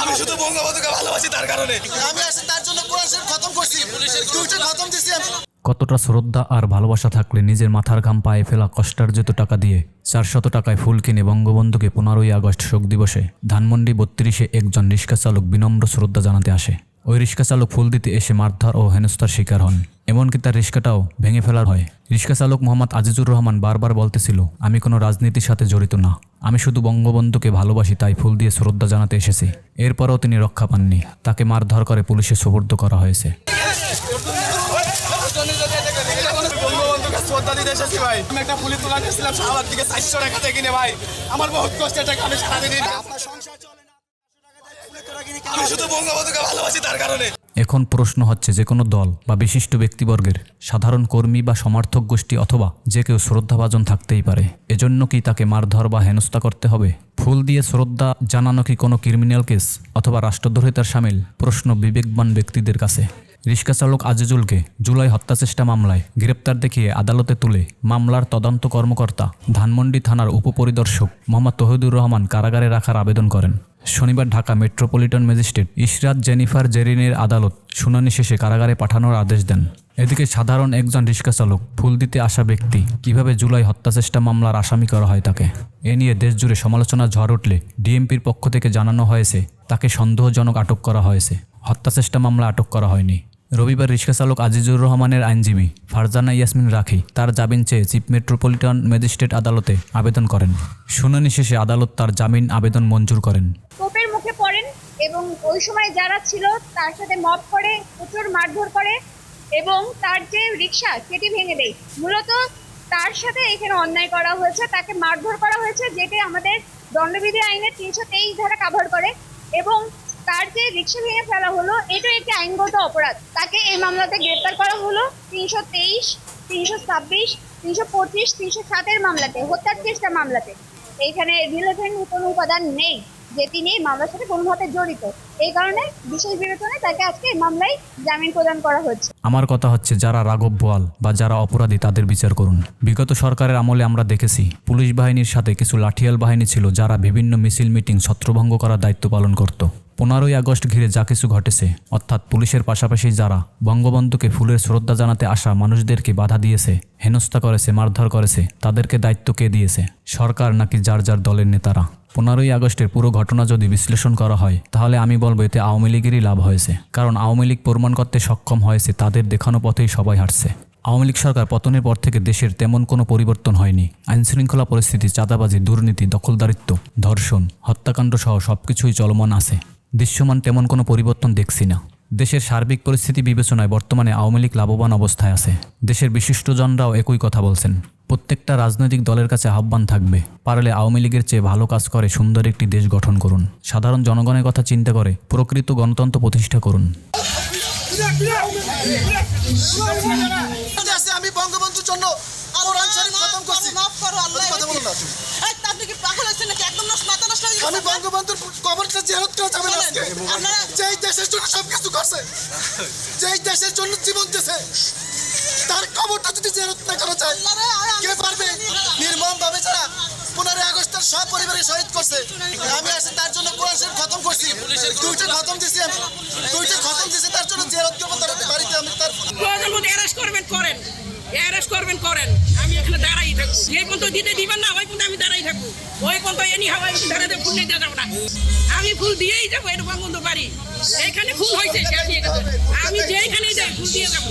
আমি শুধু বঙ্গবন্ধুকে ভালোবাসি তার কারণে। আমি আসি তার জন্য কোরআন শরীফ খতম করছি। দুইটা খতম দিছি আমি। কতটা শ্রদ্ধা আর ভালোবাসা থাকলে নিজের মাথার ঘাম পায়ে ফেলা কষ্টার্জিত টাকা দিয়ে চারশত টাকায় ফুল কিনে বঙ্গবন্ধুকে পনেরোই আগস্ট শোক দিবসে ধানমন্ডি বত্রিশে একজন রিক্সা চালক বিনম্র শ্রদ্ধা জানাতে আসে। ওই রিক্সা চালক ফুল দিতে এসে মারধর ও হেনস্থার শিকার হন। এমনকি তার রিক্সাটাও ভেঙে ফেলার হয় রিক্সা চালক মোহাম্মদ আজিজুর রহমান বারবার বলতেছিল আমি কোনো রাজনীতির সাথে জড়িত না। আমি শুধু বঙ্গবন্ধুকে ভালোবাসি তাই ফুল দিয়ে শ্রদ্ধা জানাতে এসেছি। এরপরও তিনি রক্ষা পাননি। তাকে মারধর করে পুলিশে সুপর্দ করা হয়েছে। শ্রদ্ধা দিতে এসেছি ভাই। আমি একটা পুলিশ তোলা গেছিলাম শাহবাগ থেকে চারশো টাকা থেকে ভাই। আমার বহুত কষ্টের টাকা আমি সারাদিন আপনার সংসার চলে না ফুলের তোরা কিনে আমি শুধু বঙ্গবন্ধুকে ভালোবাসি তার কারণে। এখন প্রশ্ন হচ্ছে, যে কোনো দল বা বিশিষ্ট ব্যক্তিবর্গের সাধারণ কর্মী বা সমর্থক গোষ্ঠী অথবা যে কেউ শ্রদ্ধাভাজন থাকতেই পারে, এজন্য কি তাকে মারধর বা হেনস্থা করতে হবে? ফুল দিয়ে শ্রদ্ধা জানানো কি কোনো ক্রিমিনাল কেস অথবা রাষ্ট্রদ্রোহিতার সামিল? প্রশ্ন বিবেকবান ব্যক্তিদের কাছে। রিক্সা চালক আজিজুলকে জুলাই হত্যাচেষ্টা মামলায় গ্রেপ্তার দেখিয়ে আদালতে তুলে মামলার তদন্ত কর্মকর্তা ধানমন্ডি থানার উপপরিদর্শক মোহাম্মদ তহিদুর রহমান কারাগারে রাখার আবেদন করেন। শনিবার Dhaka metropolitan magistrate Ishrat Jennifer জেরিনের আদালত শুনানি শেষে কারাগারে পাঠানোর আদেশ দেন। এদিকে সাধারণ একজন রিক্সা চালক ফুল দিতে আসা ব্যক্তি কীভাবে জুলাই হত্যাচেষ্টা মামলার আসামি করা হয় তাকে? এ নিয়ে দেশজুড়ে সমালোচনা ঝড় উঠলে ডিএমপির পক্ষ থেকে জানানো হয়েছে, তাকে সন্দেহজনক আটক করা হয়েছে। হত্যাচেষ্টা মামলা আটক করা হয়নি। রবিবার রিক্সা চালক আজিজুর রহমানের আইনজীবী ফারজানা ইয়াসমিন রাখি তার জামিন চেয়ে চিফ মেট্রোপলিটন ম্যাজিস্ট্রেট আদালতে আবেদন করেন। শুনানি শেষে আদালত তার জামিন আবেদন মঞ্জুর করেন। কোপের মুখে পড়েন এবং ওই সময় যারা ছিল তার সাথে মব করে, প্রচুর মারধর করে এবং তার যে রিক্সা সেটি ভেঙে দেয়। মূলত তার সাথে এখানে অন্যায় করা হয়েছে, তাকে মারধর করা হয়েছে, যেটি আমাদের দণ্ডবিধি আইনের তিনশো তেইশ ধারা কাভার করে এবং যে রিক্সা ভেঙে ফেলা হলো এটা একটি আইনগত অপরাধ। তাকে এই মামলাতে গ্রেপ্তার করা হলো তিনশো তেইশ, তিনশো ছাব্বিশ, তিনশো পঁচিশ, তিনশো সাতের মামলাতে, হত্যার চেষ্টা মামলাতে। এইখানে রিলেভেন্ট কোনো উপাদান নেই যে তিনি এই মামলার সাথে কোনোভাবে জড়িত। এই কারণে বিশেষ বিবেচনায় তাকে আজকে এই মামলায় জামিন প্রদান করা হচ্ছে আমার কথা হচ্ছে, যারা রাঘব বোয়াল বা যারা অপরাধী তাদের বিচার করুন। বিগত সরকারের আমলে আমরা দেখেছি, পুলিশ বাহিনীর সাথে কিছু লাঠিয়াল বাহিনী ছিল যারা বিভিন্ন মিছিল, মিটিং, ছত্রভঙ্গ করার দায়িত্ব পালন করত। পনেরোই আগস্ট ঘিরে যা কিছু ঘটেছে, অর্থাৎ পুলিশের পাশাপাশি যারা বঙ্গবন্ধুকে ফুলের শ্রদ্ধা জানাতে আসা মানুষদেরকে বাধা দিয়েছে, হেনস্থা করেছে, মারধর করেছে, তাদেরকে দায়িত্ব কে দিয়েছে? সরকার নাকি যার যার দলের নেতারা? পনেরোই আগস্টের পুরো ঘটনা যদি বিশ্লেষণ করা হয়, তাহলে আমি বলব এতে আওয়ামী লীগেরই লাভ হয়েছে। কারণ আওয়ামী লীগ প্রমাণ করতে সক্ষম হয়েছে, তাদের দেখানো পথেই সবাই হাঁটছে। আওয়ামী লীগ সরকার পতনের পর থেকে দেশের তেমন কোনো পরিবর্তন হয়নি। আইনশৃঙ্খলা পরিস্থিতি, চাঁদাবাজি, দুর্নীতি, দখলদারিত্ব, ধর্ষণ হত্যাকাণ্ড সহ সবকিছুই চলমান আছে। দৃশ্যমান তেমন কোনো পরিবর্তন দেখছি না। দেশের সার্বিক পরিস্থিতি বিবেচনায় বর্তমানে আওয়ামী লীগ লাভবান অবস্থায় আছে। দেশের বিশিষ্টজনরাও একই কথা বলছেন। প্রত্যেকটা রাজনৈতিক দলের কাছে আহ্বান থাকবে, পারলে আওয়ামী লীগের চেয়ে ভালো কাজ করে সুন্দর একটি দেশ গঠন করুন। সাধারণ জনগণের কথা চিন্তা করে প্রকৃত গণতন্ত্র প্রতিষ্ঠা করুন। আমি বঙ্গবন্ধুর জন্য আল্লাহ আমি বঙ্গবন্ধুর কবরটা জিয়ারত করে আপনারা- যেই দেশের জন্য সবকিছু করছে যেই দেশের জন্য জীবন দিয়েছে তার কবরটা যদি জিয়ারত না করা যায় কে পারবে? নির্মম ভাবে যারা পনেরোই আগস্টের সব পরিবারে শহীদ করছে আমি আসি তার জন্য কোরআন শরীফ খতম করছি। দুইটা খতম দিছি আমি। দুইটা খতম দিছি তার জন্য জিয়ারত করব তার বাড়িতে আমি তার প্রয়োজন মতো অ্যারেস্ট করবেন করেন। অ্যারেস্ট করবেন করেন। আমি এখানে দাঁড়াই থাকব। যে পর্যন্ত দিতে দিবেন না ওই পর্যন্ত আমি ওই পর্যন্ত এনি হাওয়াই দাঁড়াতে ফুল নিতে যাব না। আমি ফুল দিয়েই যাব, এরকম বন্ধু বাড়ি। এখানে ফুল হয়েছে হয়ে। আমি যেইখানে যাই, ফুল দিয়ে যাব।